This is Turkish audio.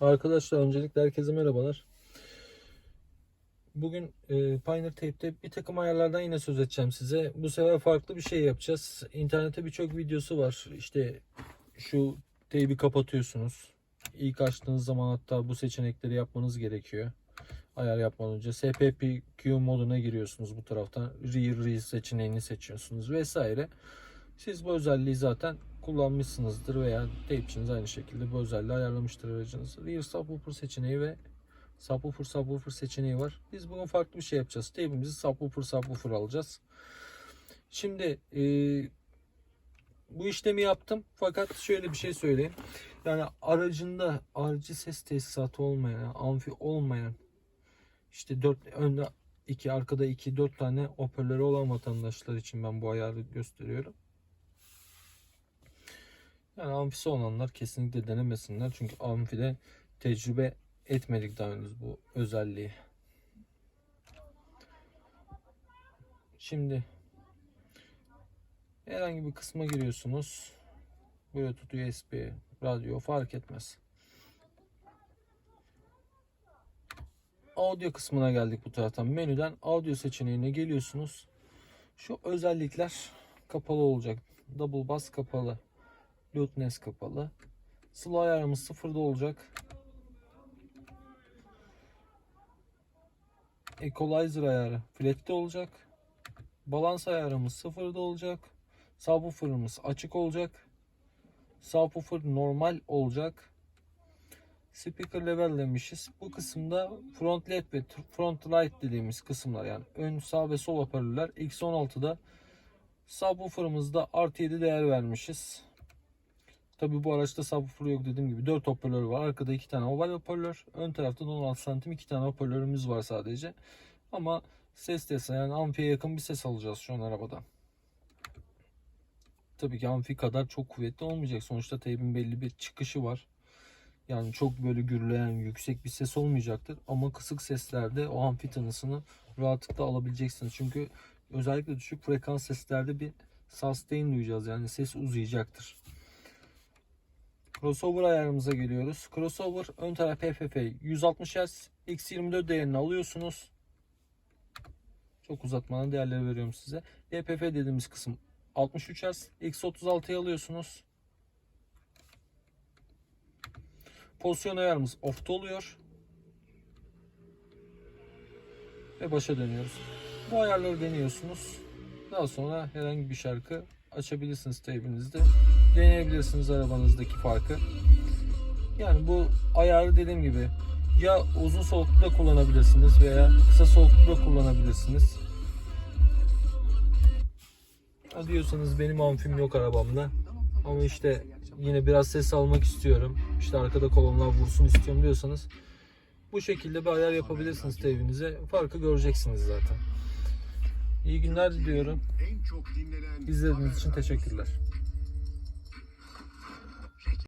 Arkadaşlar öncelikle herkese merhabalar. Bugün e, Pioneer Tape'te bir takım ayarlardan yine söz edeceğim size. Bu sefer farklı bir şey yapacağız. İnternette birçok videosu var. İşte şu tape'i kapatıyorsunuz. İlk açtığınız zaman hatta bu seçenekleri yapmanız gerekiyor. Ayar yapmadan önce SPPQ moduna giriyorsunuz bu taraftan. Rear Rear seçeneğini seçiyorsunuz vesaire. Siz bu özelliği zaten kullanmışsınızdır veya tape'çiniz aynı şekilde bu özelliği ayarlamıştır aracınız. Rear subwoofer seçeneği ve subwoofer subwoofer seçeneği var. Biz bugün farklı bir şey yapacağız. Tape'imizi subwoofer subwoofer alacağız. Şimdi e, bu işlemi yaptım fakat şöyle bir şey söyleyeyim. Yani aracında aracı ses tesisatı olmayan, amfi olmayan işte 4 önde 2 arkada 2 4 tane hoparlörü olan vatandaşlar için ben bu ayarı gösteriyorum. Yani amfisi olanlar kesinlikle denemesinler. Çünkü amfide tecrübe etmedik daha henüz bu özelliği. Şimdi herhangi bir kısma giriyorsunuz. Bluetooth, USB, radyo fark etmez. Audio kısmına geldik bu taraftan. Menüden audio seçeneğine geliyorsunuz. Şu özellikler kapalı olacak. Double bass kapalı. Loudness kapalı. Slow ayarımız sıfırda olacak. Equalizer ayarı flat'te olacak. Balans ayarımız sıfırda olacak. Subwoofer'ımız açık olacak. Subwoofer normal olacak. Speaker level demişiz. Bu kısımda front left ve front right dediğimiz kısımlar yani ön sağ ve sol hoparlörler. X16'da subwoofer'ımızda artı 7 değer vermişiz. Tabi bu araçta subwoofer yok dediğim gibi 4 hoparlör var. Arkada 2 tane oval hoparlör. Ön tarafta da 16 santim 2 tane hoparlörümüz var sadece. Ama ses testi yani amfiye yakın bir ses alacağız şu an arabada. Tabii ki amfi kadar çok kuvvetli olmayacak. Sonuçta teybin belli bir çıkışı var. Yani çok böyle gürleyen yüksek bir ses olmayacaktır. Ama kısık seslerde o amfi tanısını rahatlıkla alabileceksiniz. Çünkü özellikle düşük frekans seslerde bir sustain duyacağız. Yani ses uzayacaktır. Crossover ayarımıza geliyoruz. Crossover ön taraf PFF 160 Hz X24 değerini alıyorsunuz. Çok uzatmadan değerleri veriyorum size. DPF dediğimiz kısım 63 Hz X36'yı alıyorsunuz. Pozisyon ayarımız off'ta oluyor. Ve başa dönüyoruz. Bu ayarları deniyorsunuz. Daha sonra herhangi bir şarkı açabilirsiniz tabinizde. Deneyebilirsiniz arabanızdaki farkı. Yani bu ayarı dediğim gibi ya uzun soluklu da kullanabilirsiniz veya kısa soluklu da kullanabilirsiniz. Ha diyorsanız benim amfim yok arabamda. Ama işte yine biraz ses almak istiyorum. İşte arkada kolonlar vursun istiyorum diyorsanız bu şekilde bir ayar yapabilirsiniz evinize. Farkı göreceksiniz zaten. İyi günler diliyorum. İzlediğiniz için teşekkürler.